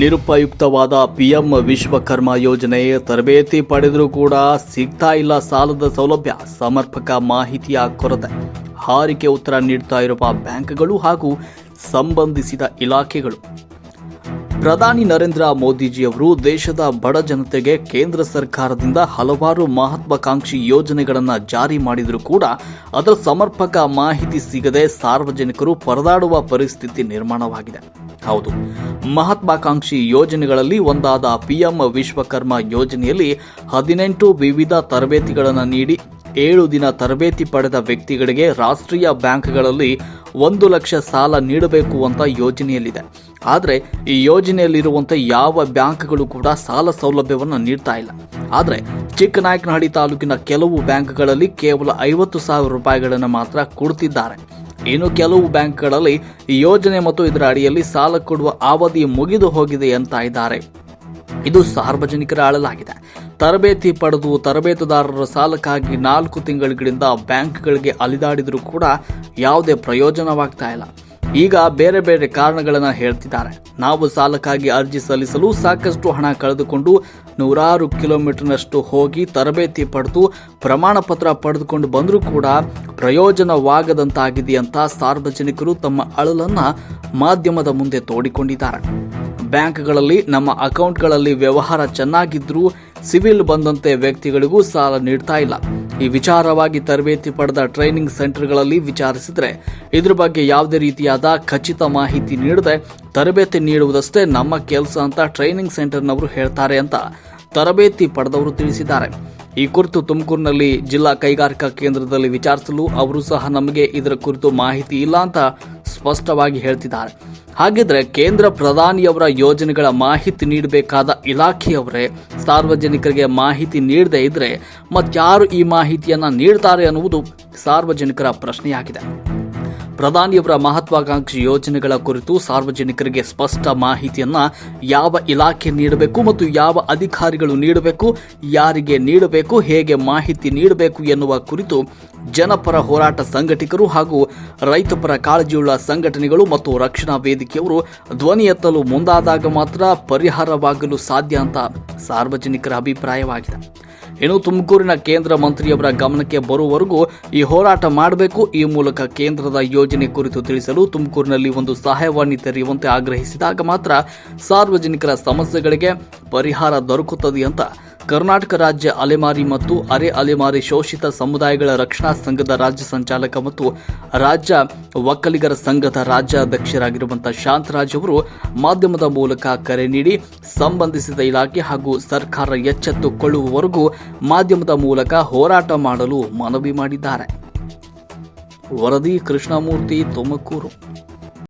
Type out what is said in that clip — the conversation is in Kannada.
ನಿರುಪಯುಕ್ತವಾದ ಪಿಎಂ ವಿಶ್ವಕರ್ಮ ಯೋಜನೆ ತರಬೇತಿ ಪಡೆದರೂ ಕೂಡ ಸಿಗ್ತಾ ಇಲ್ಲ ಸಾಲದ ಸೌಲಭ್ಯ. ಸಮರ್ಪಕ ಮಾಹಿತಿಯ ಕೊರತೆ. ಹಾರಿಕೆ ಉತ್ತರ ನೀಡ್ತಾ ಇರುವ ಬ್ಯಾಂಕ್ಗಳು ಹಾಗೂ ಸಂಬಂಧಿಸಿದ ಇಲಾಖೆಗಳು. ಪ್ರಧಾನಿ ನರೇಂದ್ರ ಮೋದಿಜಿಯವರು ದೇಶದ ಬಡ ಜನತೆಗೆ ಕೇಂದ್ರ ಸರ್ಕಾರದಿಂದ ಹಲವಾರು ಮಹತ್ವಾಕಾಂಕ್ಷಿ ಯೋಜನೆಗಳನ್ನು ಜಾರಿ ಮಾಡಿದರೂ ಕೂಡ ಅದರ ಸಮರ್ಪಕ ಮಾಹಿತಿ ಸಿಗದೆ ಸಾರ್ವಜನಿಕರು ಪರದಾಡುವ ಪರಿಸ್ಥಿತಿ ನಿರ್ಮಾಣವಾಗಿದೆ. ಹೌದು. ಮಹತ್ವಾಕಾಂಕ್ಷಿ ಯೋಜನೆಗಳಲ್ಲಿ ಒಂದಾದ ಪಿಎಂ ವಿಶ್ವಕರ್ಮ ಯೋಜನೆಯಲ್ಲಿ ಹದಿನೆಂಟು ವಿವಿಧ ತರಬೇತಿಗಳನ್ನು ನೀಡಿ ಏಳು ದಿನ ತರಬೇತಿ ಪಡೆದ ವ್ಯಕ್ತಿಗಳಿಗೆ ರಾಷ್ಟ್ರೀಯ ಬ್ಯಾಂಕ್ಗಳಲ್ಲಿ ಒಂದು ಲಕ್ಷ ಸಾಲ ನೀಡಬೇಕು ಅಂತ ಯೋಜನೆಯಲ್ಲಿದೆ. ಆದರೆ ಈ ಯೋಜನೆಯಲ್ಲಿರುವಂತೆ ಯಾವ ಬ್ಯಾಂಕ್ಗಳು ಕೂಡ ಸಾಲ ಸೌಲಭ್ಯವನ್ನು ನೀಡ್ತಾ ಇಲ್ಲ. ಆದರೆ ಚಿಕ್ಕನಾಯಕನಹಳ್ಳಿ ತಾಲೂಕಿನ ಕೆಲವು ಬ್ಯಾಂಕ್ಗಳಲ್ಲಿ ಕೇವಲ ಐವತ್ತು ಸಾವಿರ ರೂಪಾಯಿಗಳನ್ನು ಮಾತ್ರ ಕೊಡ್ತಿದ್ದಾರೆ. ಇನ್ನು ಕೆಲವು ಬ್ಯಾಂಕ್ಗಳಲ್ಲಿ ಈ ಯೋಜನೆ ಮತ್ತು ಇದರ ಅಡಿಯಲ್ಲಿ ಸಾಲ ಕೊಡುವ ಅವಧಿ ಮುಗಿದು ಹೋಗಿದೆ ಅಂತ ಇದ್ದಾರೆ. ಇದು ಸಾರ್ವಜನಿಕರ ಅಳಲಾಗಿದೆ. ತರಬೇತಿ ಪಡೆದು ತರಬೇತುದಾರರ ಸಾಲಕ್ಕಾಗಿ ನಾಲ್ಕು ತಿಂಗಳುಗಳಿಂದ ಬ್ಯಾಂಕ್ಗಳಿಗೆ ಅಲಿದಾಡಿದರೂ ಕೂಡ ಯಾವುದೇ ಪ್ರಯೋಜನವಾಗ್ತಾ ಇಲ್ಲ. ಈಗ ಬೇರೆ ಬೇರೆ ಕಾರಣಗಳನ್ನು ಹೇಳ್ತಿದ್ದಾರೆ. ನಾವು ಸಾಲಕ್ಕಾಗಿ ಅರ್ಜಿ ಸಲ್ಲಿಸಲು ಸಾಕಷ್ಟು ಹಣ ಕಳೆದುಕೊಂಡು ನೂರಾರು ಕಿಲೋಮೀಟರ್ನಷ್ಟು ಹೋಗಿ ತರಬೇತಿ ಪಡೆದು ಪ್ರಮಾಣ ಪತ್ರ ಪಡೆದುಕೊಂಡು ಬಂದರೂ ಕೂಡ ಪ್ರಯೋಜನವಾಗದಂತಾಗಿದೆ ಅಂತ ಸಾರ್ವಜನಿಕರು ತಮ್ಮ ಅಳಲನ್ನು ಮಾಧ್ಯಮದ ಮುಂದೆ ತೋಡಿಕೊಂಡಿದ್ದಾರೆ. ಬ್ಯಾಂಕ್ಗಳಲ್ಲಿ ನಮ್ಮ ಅಕೌಂಟ್ಗಳಲ್ಲಿ ವ್ಯವಹಾರ ಚೆನ್ನಾಗಿದ್ರೂ ಸಿವಿಲ್ ಬಂದಂತೆ ವ್ಯಕ್ತಿಗಳಿಗೂ ಸಾಲ ನೀಡ್ತಾ ಇಲ್ಲ. ಈ ವಿಚಾರವಾಗಿ ತರಬೇತಿ ಪಡೆದ ಟ್ರೈನಿಂಗ್ ಸೆಂಟರ್ಗಳಲ್ಲಿ ವಿಚಾರಿಸಿದರೆ ಇದ್ರ ಬಗ್ಗೆ ಯಾವುದೇ ರೀತಿಯಾದ ಖಚಿತ ಮಾಹಿತಿ ನೀಡದೆ ತರಬೇತಿ ನೀಡುವುದಷ್ಟೇ ನಮ್ಮ ಕೆಲಸ ಅಂತ ಟ್ರೈನಿಂಗ್ ಸೆಂಟರ್ನವರು ಹೇಳ್ತಾರೆ ಅಂತ ತರಬೇತಿ ಪಡೆದವರು ತಿಳಿಸಿದ್ದಾರೆ. ಈ ಕುರಿತು ತುಮಕೂರಿನಲ್ಲಿ ಜಿಲ್ಲಾ ಕೈಗಾರಿಕಾ ಕೇಂದ್ರದಲ್ಲಿ ವಿಚಾರಿಸಲು ಅವರು ಸಹ ನಮಗೆ ಇದರ ಕುರಿತು ಮಾಹಿತಿ ಇಲ್ಲ ಅಂತ ಸ್ಪಷ್ಟವಾಗಿ ಹೇಳ್ತಿದ್ದಾರೆ. ಹಾಗಿದ್ರೆ ಕೇಂದ್ರ ಪ್ರಧಾನಿಯವರ ಯೋಜನೆಗಳ ಮಾಹಿತಿ ನೀಡಬೇಕಾದ ಇಲಾಖೆಯವರೇ ಸಾರ್ವಜನಿಕರಿಗೆ ಮಾಹಿತಿ ನೀಡದೇ ಇದ್ರೆ ಮತ್ತಾರು ಈ ಮಾಹಿತಿಯನ್ನ ನೀಡ್ತಾರೆ ಅನ್ನುವುದು ಸಾರ್ವಜನಿಕರ ಪ್ರಶ್ನೆಯಾಗಿದೆ. ಪ್ರಧಾನಿಯವರ ಮಹತ್ವಾಕಾಂಕ್ಷಿ ಯೋಜನೆಗಳ ಕುರಿತು ಸಾರ್ವಜನಿಕರಿಗೆ ಸ್ಪಷ್ಟ ಮಾಹಿತಿಯನ್ನ ಯಾವ ಇಲಾಖೆ ನೀಡಬೇಕು ಮತ್ತು ಯಾವ ಅಧಿಕಾರಿಗಳು ನೀಡಬೇಕು, ಯಾರಿಗೆ ನೀಡಬೇಕು, ಹೇಗೆ ಮಾಹಿತಿ ನೀಡಬೇಕು ಎನ್ನುವ ಕುರಿತು ಜನಪರ ಹೋರಾಟ ಸಂಘಟಕರು ಹಾಗೂ ರೈತಪರ ಕಾಳಜಿಯುಳ್ಳ ಸಂಘಟನೆಗಳು ಮತ್ತು ರಕ್ಷಣಾ ವೇದಿಕೆಯವರು ಧ್ವನಿ ಎತ್ತಲು ಮುಂದಾದಾಗ ಮಾತ್ರ ಪರಿಹಾರವಾಗಲು ಸಾಧ್ಯ ಅಂತ ಸಾರ್ವಜನಿಕರ ಅಭಿಪ್ರಾಯವಾಗಿದೆ. ಇನ್ನು ತುಮಕೂರಿನ ಕೇಂದ್ರ ಮಂತ್ರಿಯವರ ಗಮನಕ್ಕೆ ಬರುವವರೆಗೂ ಈ ಹೋರಾಟ ಮಾಡಬೇಕು. ಈ ಮೂಲಕ ಕೇಂದ್ರದ ಯೋಜನೆ ಕುರಿತು ತಿಳಿಸಲು ತುಮಕೂರಿನಲ್ಲಿ ಒಂದು ಸಹಾಯವಾಣಿ ತೆರೆಯುವಂತೆ ಆಗ್ರಹಿಸಿದಾಗ ಮಾತ್ರ ಸಾರ್ವಜನಿಕರ ಸಮಸ್ಯೆಗಳಿಗೆ ಪರಿಹಾರ ದೊರಕುತ್ತದೆ ಅಂತ ಕರ್ನಾಟಕ ರಾಜ್ಯ ಅಲೆಮಾರಿ ಮತ್ತು ಅರೆ ಅಲೆಮಾರಿ ಶೋಷಿತ ಸಮುದಾಯಗಳ ರಕ್ಷಣಾ ಸಂಘದ ರಾಜ್ಯ ಸಂಚಾಲಕ ಮತ್ತು ರಾಜ್ಯ ಒಕ್ಕಲಿಗರ ಸಂಘದ ರಾಜ್ಯಾಧ್ಯಕ್ಷರಾಗಿರುವಂತಹ ಶಾಂತರಾಜ್ ಅವರು ಮಾಧ್ಯಮದ ಮೂಲಕ ಕರೆ ನೀಡಿ ಸಂಬಂಧಿಸಿದ ಇಲಾಖೆ ಹಾಗೂ ಸರ್ಕಾರ ಎಚ್ಚೆತ್ತುಕೊಳ್ಳುವವರೆಗೂ ಮಾಧ್ಯಮದ ಮೂಲಕ ಹೋರಾಟ ಮಾಡಲು ಮನವಿ ಮಾಡಿದ್ದಾರೆ. ವರದಿ ಕೃಷ್ಣಮೂರ್ತಿ ತುಮಕೂರು.